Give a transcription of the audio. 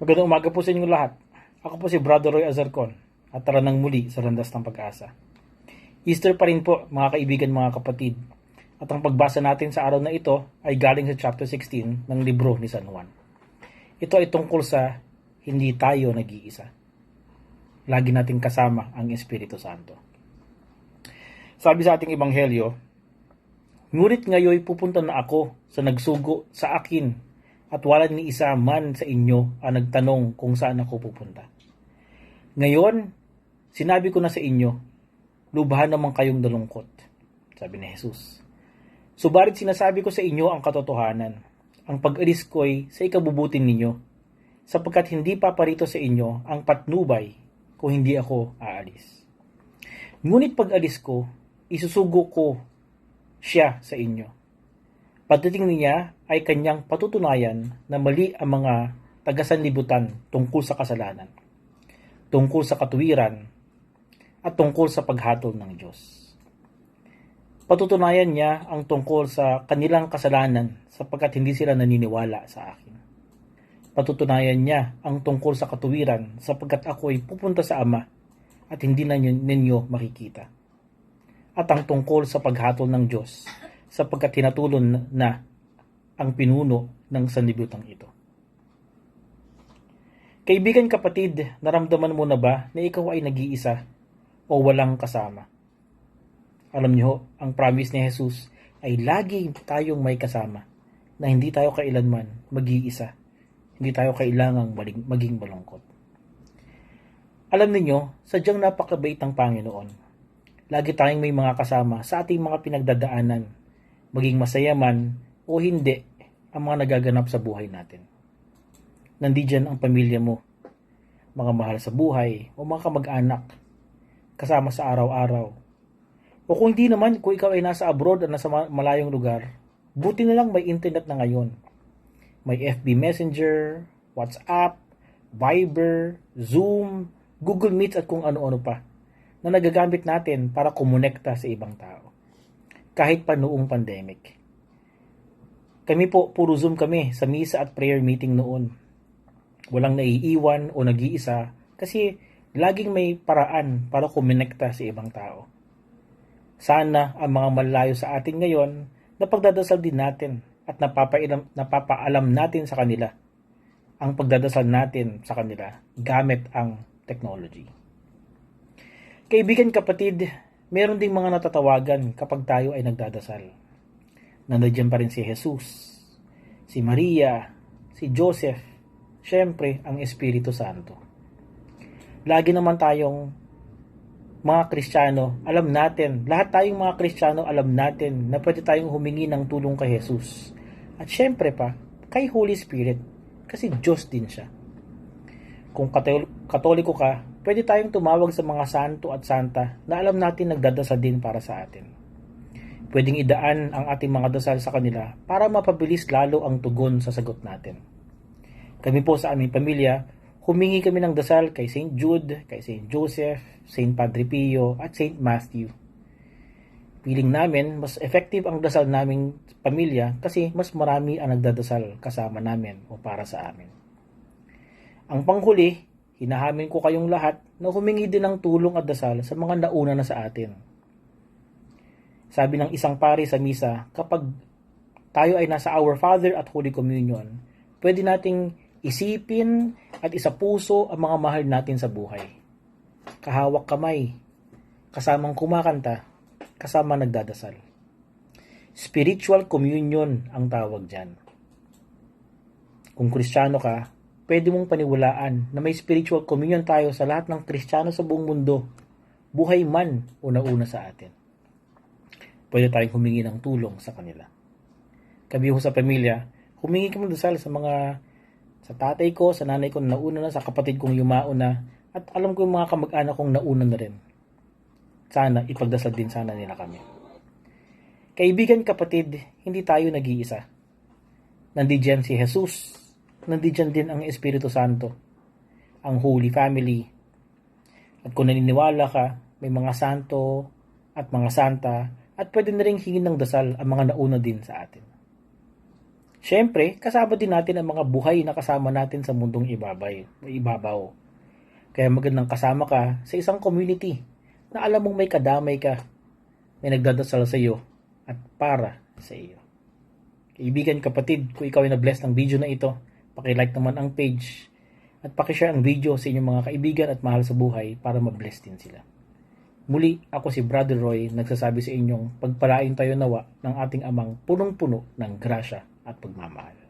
Magandang umaga po sa inyo lahat. Ako po si Brother Roy Azarcon at tara nang muli sa Landas ng Pag-asa. Easter pa rin po mga kaibigan mga kapatid. At ang pagbasa natin sa araw na ito ay galing sa chapter 16 ng libro ni San Juan. Ito ay tungkol sa hindi tayo nag-iisa. Lagi nating kasama ang Espiritu Santo. Sabi sa ating ebanghelyo, Ngunit ngayon pupunta na ako sa nagsugo sa akin at wala ni isa man sa inyo ang nagtanong kung saan ako pupunta. Ngayon, sinabi ko na sa inyo, lubahan naman kayong nalungkot, sabi ni Jesus. Subalit sinasabi ko sa inyo ang katotohanan. Ang pag-alis ko'y sa ikabubutin ninyo, sapagkat hindi paparito sa inyo ang patnubay kung hindi ako aalis. Ngunit pag-alis ko, isusugo ko siya sa inyo. Pagdating niya ay kanyang patutunayan na mali ang mga tagasanlibutan tungkol sa kasalanan, tungkol sa katuwiran, at tungkol sa paghatol ng Diyos. Patutunayan niya ang tungkol sa kanilang kasalanan sapagkat hindi sila naniniwala sa akin. Patutunayan niya ang tungkol sa katuwiran sapagkat ako ay pupunta sa Ama at hindi na ninyo makikita at ang tungkol sa paghatol ng Diyos sapagkat tinatulon na ang pinuno ng sanlibutan ito. Kaibigan kapatid, naramdaman mo na ba na ikaw ay nag-iisa o walang kasama? Alam niyo, ang promise ni Jesus ay lagi tayong may kasama na hindi tayo kailanman mag-iisa. Hindi tayo kailangang maging malungkot. Alam niyo, sadyang napakabait ng Panginoon lagi tayong may mga kasama sa ating mga pinagdadaanan, maging masaya man o hindi ang mga nagaganap sa buhay natin. Nandiyan ang pamilya mo, mga mahal sa buhay o mga kamag-anak, kasama sa araw-araw. O kung hindi naman, kung ikaw ay nasa abroad at nasa malayong lugar, buti na lang may internet na ngayon. May FB Messenger, WhatsApp, Viber, Zoom, Google Meet at kung ano-ano pa na nagagamit natin para kumonekta sa ibang tao. Kahit pa noong pandemic. Kami po, puro Zoom kami sa misa at prayer meeting noon. Walang naiiwan o nag-iisa kasi laging may paraan para kumonekta sa ibang tao. Sana ang mga malayo sa atin ngayon na pagdadasal din natin at napapailam, napapaalam natin sa kanila ang pagdadasal natin sa kanila gamit ang technology. Kaibigan kapatid, meron ding mga natatawagan kapag tayo ay nagdadasal. Nandiyan pa rin si Jesus, si Maria, si Joseph, syempre ang Espiritu Santo. Lagi naman tayong mga Kristiyano, alam natin, lahat tayong mga Kristiyano alam natin na pwede tayong humingi ng tulong kay Jesus. At syempre pa, kay Holy Spirit, kasi Diyos din siya. Kung katoliko ka, pwede tayong tumawag sa mga santo at santa na alam natin nagdadasal din para sa atin. Pwedeng idaan ang ating mga dasal sa kanila para mapabilis lalo ang tugon sa sagot natin. Kami po sa aming pamilya, humingi kami ng dasal kay St. Jude, kay St. Joseph, St. Padre Pio, at St. Matthew. Piling namin, mas effective ang dasal naming pamilya kasi mas marami ang nagdadasal kasama namin o para sa amin. Ang panghuli, Hinahamin ko kayong lahat na humingi din ng tulong at dasal sa mga nauna na sa atin. Sabi ng isang pari sa misa, kapag tayo ay nasa Our Father at Holy Communion, pwede nating isipin at isapuso ang mga mahal natin sa buhay. Kahawak kamay, kasamang kumakanta, kasama nagdadasal. Spiritual communion ang tawag dyan. Kung kristyano ka, pwede mong paniwalaan na may spiritual communion tayo sa lahat ng Kristiyano sa buong mundo, buhay man o nauna sa atin. Pwede tayong humingi ng tulong sa kanila. Kami sa pamilya, humingi kami dasal sa mga sa tatay ko, sa nanay ko na nauna na, sa kapatid kong yumao na, at alam ko yung mga kamag-anak kong nauna na rin. Sana, ipagdasal din sana nila kami. Kaibigan kapatid, hindi tayo nag-iisa. Nandiyan si Jesus nandiyan din ang Espiritu Santo, ang Holy Family. At kung naniniwala ka, may mga santo at mga santa at pwede na rin hingin ng dasal ang mga nauna din sa atin. Siyempre, kasama din natin ang mga buhay na kasama natin sa mundong ibabay, ibabaw. Kaya magandang kasama ka sa isang community na alam mong may kadamay ka, may nagdadasal sa iyo at para sa iyo. Kaibigan, kapatid, kung ikaw ay na-bless ng video na ito, pakilike naman ang page at pakishare ang video sa inyong mga kaibigan at mahal sa buhay para ma-bless din sila. Muli, ako si Brother Roy, nagsasabi sa inyong pagpalain tayo nawa ng ating amang punong-puno ng grasya at pagmamahal.